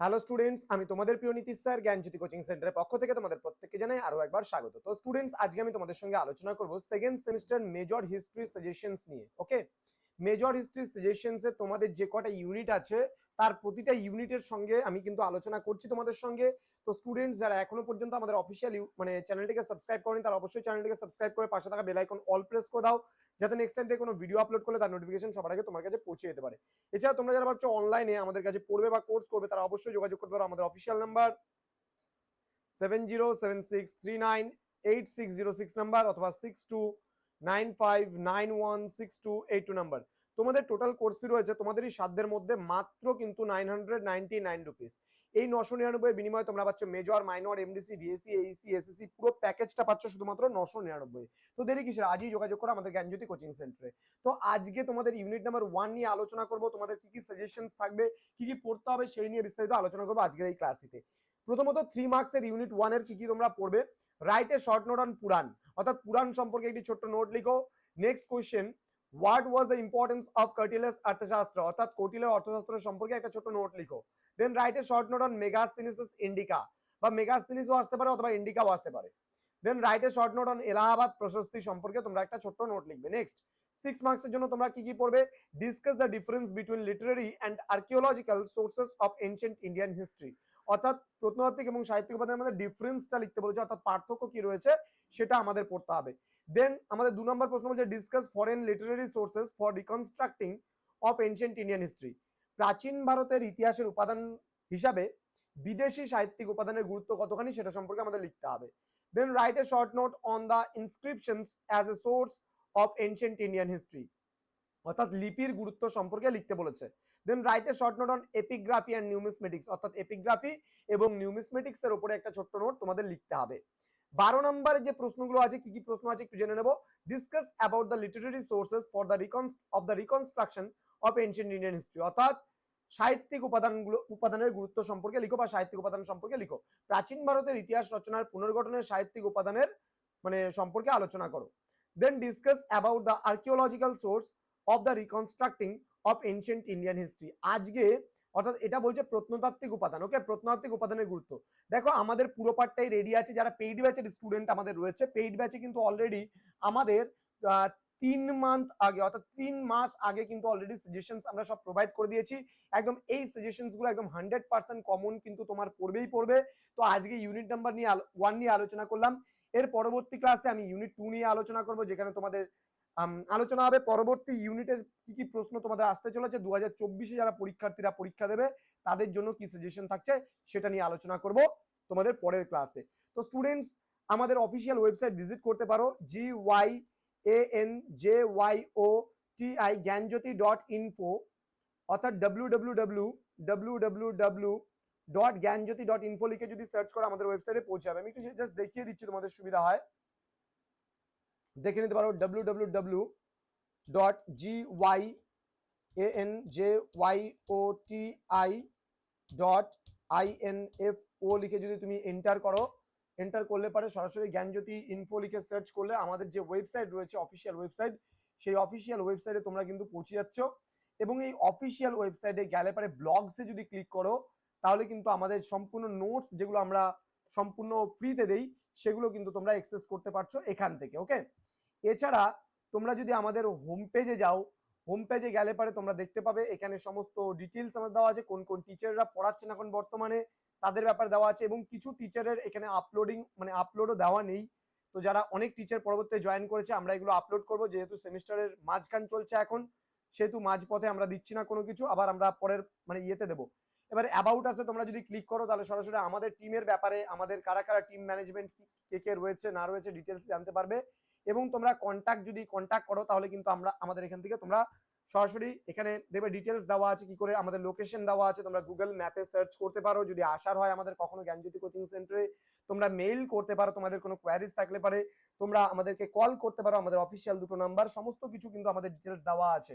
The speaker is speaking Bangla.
হ্যালো স্টুডেন্টস আমি তোমাদের প্রিয় নীতিশ স্যার, জ্ঞানজ্যোতি কোচিং সেন্টারের পক্ষ থেকে তোমাদের প্রত্যেককে জানাই আরও একবার স্বাগত। তো স্টুডেন্টস আজকে আমি তোমাদের সঙ্গে আলোচনা করব second semester major history suggestions নিয়ে ওকে মেজর হিস্ট্রি সাজেশনসে তোমাদের যে কটা ইউনিট আছে তার প্রতিটা ইউনিটের সঙ্গে আমি কিন্তু আলোচনা করছি তোমাদের সঙ্গে। তো স্টুডেন্টস যারা এখনও পর্যন্ত আমাদের অফিসিয়াল মানে চ্যানেলটিকে সাবস্ক্রাইব করেনি, তারা অবশ্যই চ্যানেলটিকে সাবস্ক্রাইব করে পাশে থাকা বেল আইকন অল প্রেস করে দাও, যাতে নেক্সট টাইম থেকে কোনো ভিডিও আপলোড করলে তার নোটিফিকেশন সবার আগে তোমার কাছে পৌঁছে যেতে পারে। এছাড়া তোমরা যারা ভাবছ অনলাইনে আমাদের কাছে পড়বে বা কোর্স করবে, তারা অবশ্যই যোগাযোগ করতে পারো আমাদের official number seven zero seven six three nine eight six zero six number অথবা six two nine five nine one six two eight two number তোমাদের টোটাল কোর্স ফি রয়েছে তোমাদের এই সাধ্যের মধ্যে মাত্র কিন্তু nine hundred ninety nine rupees এই নশো নিরানব্বই বিনিময়ে তোমরা পাচ্ছ major minor MDC VSC AEC SSC পুরো প্যাকেজটা পাচ্ছ শুধুমাত্র নশো নিরানব্বই। তো দেরি কিসের? আজই যোগাযোগ করো আমাদের জ্ঞানজ্যোতি কোচিং সেন্টারে তো আজকে তোমাদের ইউনিট নাম্বার ওয়ান নিয়ে আলোচনা করব, তোমাদের কি কি সাজেশনস থাকবে, কি কি পড়তে হবে সেই নিয়ে বিস্তারিত আলোচনা করব আজকের এই ক্লাসটিতে প্রথমত থ্রি মার্কসের ইউনিট ওয়ানের কি কি তোমরা পড়বে? Write short note on Purana অর্থাৎ পুরাণ সম্পর্কে একটি ছোট্ট নোট লিখো। Next question what was the importance of Kautilya's Arthashastra অর্থাৎ কটিলের অর্থশাস্ত্র সম্পর্কে একটা ছোট নোট লিখো। Then write a short note on Megasthenes's Indica বা মেগাস্থিনিসও আসতে পারে অথবা ইন্ডিকাও আসতে পারে। Then write a short note on Allahabad Prashasti সম্পর্কে তোমরা একটা ছোট্ট নোট লিখবে। নেক্সট সিক্স মার্কসের জন্য তোমরা কি কি পড়বে? Discuss the difference between literary and archaeological sources of ancient Indian history অর্থাৎ প্রত্নতাত্ত্বিক এবং সাহিত্যিক উপাদানের মধ্যে ডিফারেন্সটা লিখতে বলেছে, অর্থাৎ পার্থক্য কি রয়েছে সেটা আমাদের পড়তে হবে। দেন আমাদের দু নম্বর প্রশ্ন বলছে discuss foreign literary sources for reconstructing of ancient Indian history প্রাচীন ভারতের ইতিহাসের উপাদান হিসাবে বিদেশি সাহিত্যিক উপাদানের গুরুত্ব কতখানি সেটা সম্পর্কে আমাদের লিখতে হবে। Then write a short note on the inscriptions as a source of ancient Indian history অর্থাৎ লিপির গুরুত্ব সম্পর্কে লিখতে বলেছে। Then write a short note on epigraphy and numismatics অর্থাৎ এপিগ্রাফি এবং নিউমিসমেটিক্স এর উপরে একটা ছোট্ট নোট তোমাদের লিখতে হবে। বারো নম্বরের যে প্রশ্নগুলো আছে, কি কি প্রশ্ন আছে একটু জেনে নেব। Discuss about the literary sources for the reconst of the reconstruction of ancient Indian history অর্থাৎ সাহিত্যিক উপাদানগুলো, উপাদানের গুরুত্ব সম্পর্কে লিখো বা সাহিত্যিক উপাদান সম্পর্কে লিখো। প্রাচীন ভারতের ইতিহাস রচনার পুনর্গঠনের সাহিত্যিক উপাদানের মানে সম্পর্কে আলোচনা করো। Then discuss about the archaeological source of the reconstructing of ancient Indian history আজকে অর্থাৎ এটা বলছে প্রত্নতাত্ত্বিক উপাদান ওকে প্রত্নতাত্ত্বিক উপাদানের গুরুত্ব। দেখো, আমাদের পুরো পার্টটাই রেডি আছে, যারা পেইড ব্যাচের স্টুডেন্ট আমাদের রয়েছে। পেইড ব্যাচে কিন্তু অলরেডি আমাদের তিন মান্থ আগে, অর্থাৎ তিন মাস আগে কিন্তু অলরেডি সাজেশনস আমরা সব প্রোভাইড করে দিয়েছি। একদম এই সাজেশনসগুলো একদম হান্ড্রেড পার্সেন্ট কমন কিন্তু তোমার পড়বেই পড়বে। তো আজকে ইউনিট নাম্বার নিয়ে ওয়ান নিয়ে আলোচনা করলাম। এর পরবর্তী ক্লাসে আমি ইউনিট টু নিয়ে আলোচনা করব, যেখানে তোমাদের আলোচনা হবে পরবর্তী ইউনিটের কি কি প্রশ্ন তোমাদের আসতে চলেছে। দু হাজার চব্বিশে যারা পরীক্ষার্থীরা পরীক্ষা দেবে, তাদের জন্য কি সাজেশন থাকছে সেটা নিয়ে আলোচনা করব তোমাদের পরের ক্লাসে তো স্টুডেন্টস আমাদের অফিসিয়াল ওয়েবসাইট ভিজিট করতে পারো G Y A N J Y O T I Gyanjyoti dot info অর্থাৎ W W W W W W dot Gyanjyoti dot info লিখে যদি সার্চ করো, আমাদের ওয়েবসাইটে পৌঁছে যাবে। আমি একটু জাস্ট দেখিয়ে দিচ্ছি তোমাদের সুবিধা হয়। দেখে নিতে পারো W W W dot G Y A N J Y O T I dot I N F O লিখে যদি তুমি এন্টার করো এন্টার করলে পারে সরাসরি জ্ঞানজ্যোতি ইনফো লিখে সার্চ করলে আমাদের যে ওয়েবসাইট রয়েছে অফিসিয়াল ওয়েবসাইট সেই অফিসিয়াল ওয়েবসাইটে তোমরা কিন্তু পৌঁছে যাচ্ছ। এবং এই অফিসিয়াল ওয়েবসাইটে গেলে পারে ব্লগসে যদি ক্লিক করো তাহলে কিন্তু আমাদের সম্পূর্ণ নোটস যেগুলো আমরা সম্পূর্ণ ফ্রিতে দেই, সেগুলো কিন্তু তোমরা অ্যাক্সেস করতে পারছ এখান থেকে ওকে এছাড়া তোমরা যদি আমাদের হোম পেজে যাও হোম পেজে গেলে পরে তোমরা দেখতে পাবে এখানে সমস্ত ডিটেলস আমাদের দেওয়া আছে, কোন কোন টিচাররা পড়াচ্ছেন এখন বর্তমানে, তাদের ব্যাপারে দেওয়া আছে এবং কিছু টিচারের এখানে আপলোডিং মানে আপলোডও দেওয়া নেই। তো যারা অনেক টিচার পরবর্তীতে জয়েন করেছে, আমরা এগুলো আপলোড করব, যেহেতু সেমিস্টারের মাঝখান চলছে এখন, সেহেতু মাঝপথে আমরা দিচ্ছি না কোনো কিছু, আবার আমরা পরের মানে ইয়েতে দেবো। এবার অ্যাবাউট আছে, তোমরা যদি ক্লিক করো, তাহলে সরাসরি আমাদের টিমের ব্যাপারে, আমাদের কারা কারা টিম ম্যানেজমেন্ট কে কে রয়েছে, না রয়েছে ডিটেলস জানতে পারবে। এবং তোমরা কন্ট্যাক্ট যদি কন্ট্যাক্ট করো, তাহলে কিন্তু আমরা, আমাদের এখান থেকে তোমরা সরাসরি এখানে দেখবে ডিটেলস দেওয়া আছে কি করে, আমাদের লোকেশন দেওয়া আছে, তোমরা গুগল ম্যাপে সার্চ করতে পারো। যদি আসার হয় আমাদের কখনো জ্ঞানজ্যোতি কোচিং সেন্টারে তোমরা মেইল করতে পারো, তোমাদের কোনো কোয়ারিজ থাকলে পারে। তোমরা আমাদেরকে কল করতে পারো, আমাদের অফিসিয়াল দুটো নাম্বার সমস্ত কিছু কিন্তু আমাদের ডিটেলস দেওয়া আছে।